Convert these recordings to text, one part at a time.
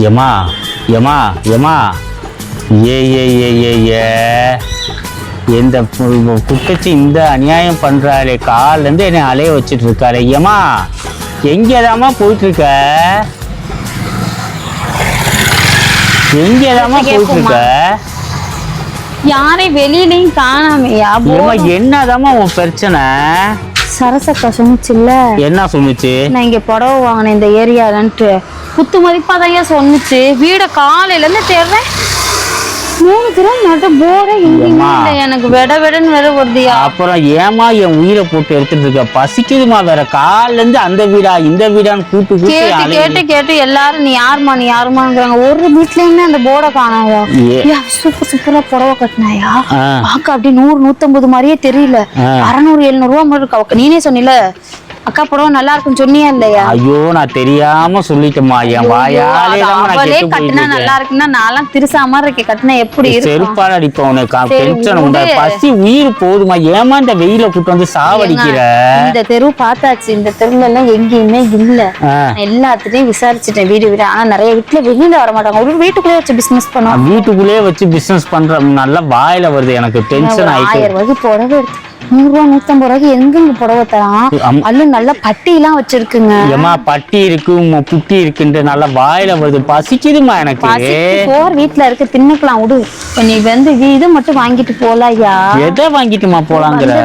ஏமா ஏமா ஏமா ஏ ஏ ஏ ஏ ஏ. இந்த குட்டச்சி இந்த அநியாயம் பண்றாளே. கால்ல இருந்து என்னை அலைய வச்சிட்டு இருக்காளே ஏமா எங்கேதாம்மா போயிட்டு இருக்க எங்கேதாம்மா போயிட்டு இருக்க யாரையும் வெளியிலயும் காணாமையா? ஏமா என்னதாம்மா உன் பிரச்சனை? சரசக்கா சொன்னுச்சுல்ல? என்ன சொன்னுச்சு? நான் இங்க புடவை வாங்கினேன் இந்த ஏரியாலன்ட்டு. குத்து மதிப்பா தான் சொன்னுச்சு. வீட காலையில இருந்து தேடுறேன் மூணு தடவை மட்டும் போரே எங்கேயுமே. இல்லை எனக்கு விட விடன்னு வேற வருதுயா அப்புறம் ஏமா என் உயிரை போட்டு எடுத்துட்டு இருக்க? பசிக்குதுமா வேற. கால்ல இருந்து அந்த வீடா இந்த வீடான்னு கூட்டு கூட்டு கேட்டு. கேட்டு எல்லாரும் நீ யாரும்மா நீ யாருமாங்கிறாங்க ஒரு வீட்லயுமே அந்த போர்டை காணாயா சூப்பர் சூப்பரா புடவை கட்டினாயா. பார்க்க அப்படி நூறு நூத்தம்பது மாதிரியே தெரியல. அறநூறு எழுநூறு ரூபா மாதிரி இருக்கா. நீனே சொன்னில அக்கா புடவை நல்லா இருக்குன்னு சொன்னியா இல்லையா? ஐயோ நான் தெரியாம சொல்லிட்டேமா என் வாயாலே நான் அவளே கெட்டு கட்டினா நல்லா இருக்குன்னா நான்லாம் திருசா மாதிரி இருக்கேன். கட்டினா எப்படி இருக்கும்? செருப்பால் அடிப்பேன் உனக்கு டென்ஷன் உண்டா. பசி உயிர் போதுமா ஏமா இந்த வெயில கூட்டு வந்து சாவடிக்கிற? இந்த தெரு பார்த்தாச்சு. இந்த தெருவுல எல்லாம் எங்கேயுமே இல்ல. நான் எல்லாத்துலயும் விசாரிச்சுட்டேன். வீடு வீடு. ஆனா நிறைய வீட்டுல வெளியில வர மாட்டாங்க ஒரு வீட்டுக்குள்ளே வச்சு பிசினஸ் பண்ணுவாங்க நான் வீட்டுக்குள்ளேயே வச்சு பிசினஸ் பண்ற நல்லா வாயில வருது எனக்கு. டென்ஷன் ஆயிட்டு. ஆயிரம் ரூபாய்க்கு புடவை எடுத்து நூறு ரூபா நூத்தம்பது ரூபாய்க்கு எங்கெங்க புடவை தரான். அதுல நல்ல பட்டி எல்லாம் வச்சிருக்குங்க. ஏமா பட்டி இருக்கு உம்ம புட்டி இருக்குன்ற நல்லா வாயில வருது. பசிக்குதுமா எனக்கு. போர் வீட்டுல இருக்கு தின்னுக்கலாம் விடு இப்ப நீ வந்து இது மட்டும் வாங்கிட்டு போலாயா எதை வாங்கிட்டுமா போலாங்கிற?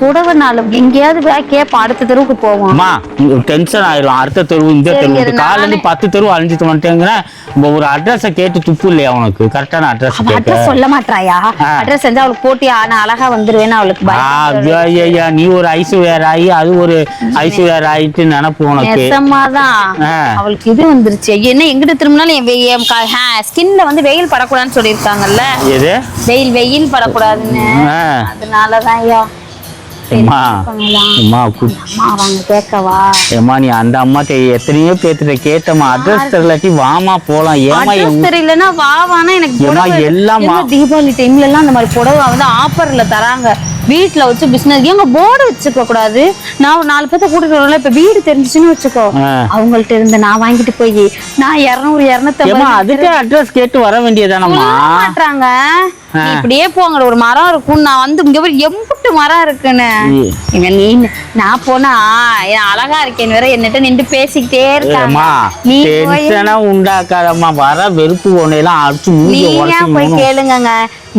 புடவை நாளும் எங்கேயாவது கேட்போம் அடுத்த தெருவுக்கு போவோம். டென்ஷன் ஆயிரும். அடுத்த தெருவு இந்த தெருவு காலைல இருந்து பத்து தெருவு அழிஞ்சிட்டு வந்துட்டேங்கிறேன் ஒரு அட்ரஸை கேட்டு துப்பு இல்லையா உனக்கு? கரெக்டான அட்ரஸ் அட்ரஸ் சொல்ல மாட்டாயா. அட்ரஸ் செஞ்சா அவளுக்கு போட்டி நான் அழகா வந்துருவேன்னு அவளுக்கு. ஐயா, நீ ஒரு ஐஸ்வர்யா ராயி அது ஒரு ஐஸ்வர்யா ராயிட்டு நினப்பு உனக்கு. அவளுக்கு இது வந்துருச்சு. என்ன எங்கிட்ட திரும்பினாலும் ஸ்கின்ல வந்து வெயில் படக்கூடாதுன்னு சொல்லியிருக்காங்கல்ல. எது? வெயில் வெயில் படக்கூடாதுன்னு. அதனாலதான் ஐயா. அம்மா பண்ணலாம். அம்மா கேட்கவா? ஏம்மா நீ அந்த அம்மா எத்தனையோ பேர்த்திட்ட கேட்டம்மா. அட்ரஸ் தெரியலாட்டி வாமா போலாம். ஏமா தெரியலன்னா வா வானா எனக்கு புடவை- எல்லாம் தீபாவளி டைம்ல எல்லாம் அந்த மாதிரி புடவை வந்து ஆஃபர்ல தராங்க. வீட்ல வச்சு பிசினஸ் எங்க போர்டு வச்சுக்க கூடாது? நான் நாலு பேர்த்த கூட்டிட்டு வரல இப்ப வீடு தெரிஞ்சுச்சுன்னு வச்சுக்கோ. அவங்கள்ட்ட இருந்து நான் வாங்கிட்டு போய் நான் இருநூறு இருநூத்தி ஏமா அதுக்கு அட்ரஸ் கேட்டு வர வேண்டியதானம்மா? மாட்டாங்க இப்படியே போங்க ஒரு மரம் இருக்கும். நான் வந்து இங்க ஒரு எம்புட்டு மரம் இருக்குன்னு. நீ நான் போனா அழகா இருக்கேன்னு வேற என்னட்ட நின்று பேசிக்கிட்டே இருக்காங்க. ஏம்மா நீ உண்டாக்காதம்மா. வர வெறுப்பு ஒன்னையெல்லாம் அடிச்சு நீங்க போய் கேளுங்கங்க.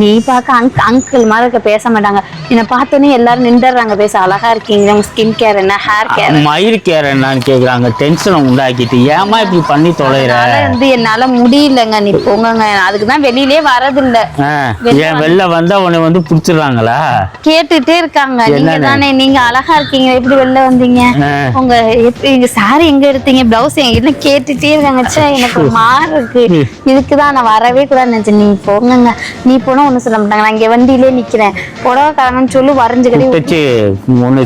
நீ பார்க்க அங்க் அங்கிள் மாதிரி இருக்க பேச மாட்டாங்க. என்னை பார்த்தோன்னே எல்லாரும் நின்றுறாங்க பேச அழகா இருக்கீங்க. உங்க ஸ்கின் கேர் என்ன ஹேர் கேர் மயிர் கேர் என்னன்னு கேக்குறாங்க. டென்ஷனை உண்டாக்கிட்டு. ஏமா இப்படி பண்ணி தொலைற? வந்து என்னால முடியலங்க. நீ போங்கங்க. அதுக்கு தான் வெளியிலே வரதில்ல ஏன் வெளில வந்தா உன்னை வந்து புடிச்சிடுறாங்களா? கேட்டுட்டே இருக்காங்க. நீங்க? தானே நீங்க அழகா இருக்கீங்க. எப்படி வெளில வந்தீங்க. உங்க இங்க சாரி எங்க எடுத்தீங்க? பிளவுஸ் எங்க கேட்டுட்டே இருக்காங்க. எனக்கு மாறு இருக்கு. இதுக்குதான் நான் வரவே கூடாதுன்னு நினைச்சேன். நீ போங்கங்க. நீ போனா ஒண்ணும் சொல்ல மாட்டாங்க. நான் இங்க வண்டியிலே நிக்கிறேன். புடவைக்காரங்கன்னு சொல்லி தச்சு ஒன்னு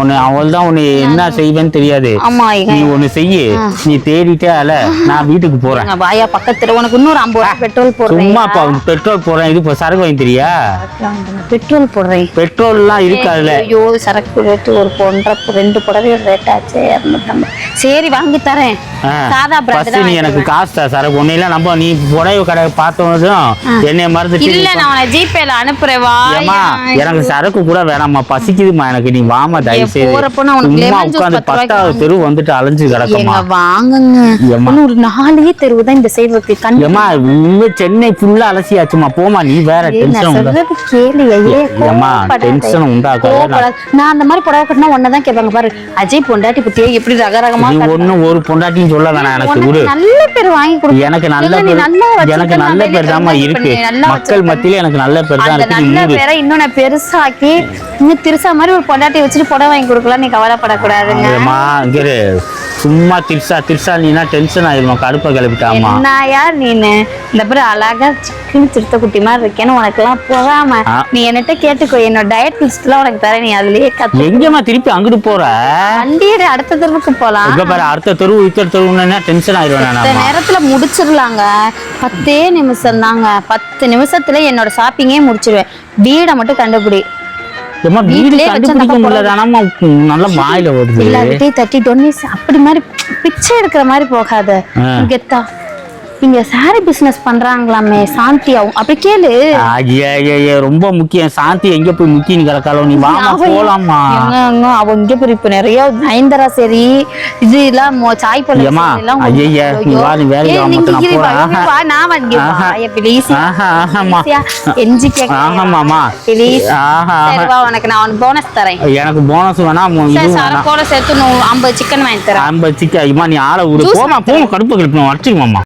ஒன்னு அவள் தான் உன்னை என்ன செய்வேன்னு தெரியாது. நீ ஒண்ணு செய்யு. நீ தேடிட்டே அல. நான் வீட்டுக்கு போறேன். வாயா பக்கத்துல உனக்கு இன்னொரு ஐம்பது ரூபாய் பெட்ரோல் போடுறேன். சும்மா பெட்ரோல் போடுறேன். இது இப்போ சரக்கு வாங்கி தெரியா? பெட்ரோல் போடுறேன். பெட்ரோல்லாம் இருக்கு அதுல ஐயோ சரக்கு ரேட்டு ஒரு ஒன்றரை ரெண்டு புடவை ரேட் ஆச்சு இரநூத்தம்பது. சரி வாங்கி தரேன். சாதா பிராண்ட் நீ எனக்கு காசு தா சரக்கு. ஒன்னையில நம்ம நீ புடவை கடை பார்த்ததும் என்னைய மறந்துட்டு இல்ல நான் உன ஜிபேல அனுப்புறேன் எனக்கு சரக்கு கூட வேணாம்மா. பசிக்குதுமா எனக்கு. நீ வாமா தயவு செய்து சும்மா உட்காந்து பத்தாவது தெரு வந்துட்டு அலைஞ்சு கிடக்குமா வாங்குங்க. ஒரு நாலே தெருவு தான் இந்த சைடு இருக்கு கண் ஏமா உண்மை சென்னை ஃபுல்லா அலசியாச்சுமா போமா நீ வேற ஏய், நான் டென்ஷன் உண்டா கேளு. நான் அந்த மாதிரி புடவை கட்டினா ஒன்னதான் கேட்பாங்க பாரு. அஜய் பொண்டாட்டி பத்தியே எப்படி ரக ரகமா நீ. ஒண்ணும் ஒரு பொண்டாட்டியும் சொல்ல வேணாம் எனக்கு விடு. நல்ல பேர் வாங்கி கொடு. எனக்கு நல்ல பேர் எனக்கு நல்ல பேர் இருக்கு. மக்கள் வச்சிருக்க. மத்தியில எனக்கு நல்ல பேர் தான் இருக்கு. நல்ல பேரை இன்னும் நான் பெருசாக்கி இன்னும் திருசா மாதிரி ஒரு பொண்டாட்டி வச்சுட்டு புடவை வாங்கி கொடுக்கலாம். நீ கவலைப்படக்கூடாதுங்க. சும்மா திரிசா திரிசா நீனா டென்ஷன் ஆயிருமா கடுப்பை கிளப்பிட்டாமா? என்னயா நீனு? இந்த பேர் அழகா சிக்கன் சிறுத்தை குட்டி மாதிரி இருக்கேன்னு உனக்கு எல்லாம் போகாம. நீ என்கிட்ட கேட்டுக்கோ என்னோட டயட் லிஸ்ட் எல்லாம் உனக்கு தரேன் நீ அதுலயே கத்து எங்கம்மா திருப்பி அங்கிட்டு போற? வண்டியை அடுத்த தெருவுக்கு போலாம். எங்க பாரு அடுத்த தெரு இத்தர் தெருவுன்னா டென்ஷன் ஆயிருவேன் இந்த நானாமா நேரத்துல முடிச்சிடலாங்க. பத்தே நிமிஷம் தாங்க பத்து நிமிஷத்துல என்னோட ஷாப்பிங்கே முடிச்சிருவேன். வீடை மட்டும் கண்டுபிடி. ஏமா வீடு கண்டுபிடிக்க முடியலதானாமா நல்லா வாயில வருது எல்லார்கிட்டயும் தட்டி டொன்னேஸ் அப்படி மாதிரி பிச்சை எடுக்கிற மாதிரி போகாத. கெத்தா இங்க சாரி பிசினஸ் பண்றாங்களாமே சாந்தி அவங்க அப்படி கேளு. ஐயா, ஐயா, ஐயா, ரொம்ப முக்கியம். சாந்தி எங்க போய் முக்கியம் கிடக்காளோ? நீ வாமா போலாமா அவ இங்க போய் இப்ப நிறைய நயன்தாரா சரி. இது எல்லாம் சாய் சரி எல்லாம் நீ ஐயோ. வா, நீ வா, நீங்க மொத்தம் நான் வந்து. ப்ளீஸ். கெஞ்சி கேட்க ஆஹாமாமா. ப்ளீஸ் ஆஹா, உனக்கு நான் உனக்கு போனஸ் தரேன். எனக்கு போனஸ் வேணாம் மு- சரி இதுவும் சார வேணாம் போன சேர்த்து நூ- ஐம்பது சிக்கன் வாங்கி தரேன். ஐம்பது சிக்கா இம்மா நீ ஆளை Juice போமா போமா கடுப்பு கடுப்பு வச்சுக்குமாம்மா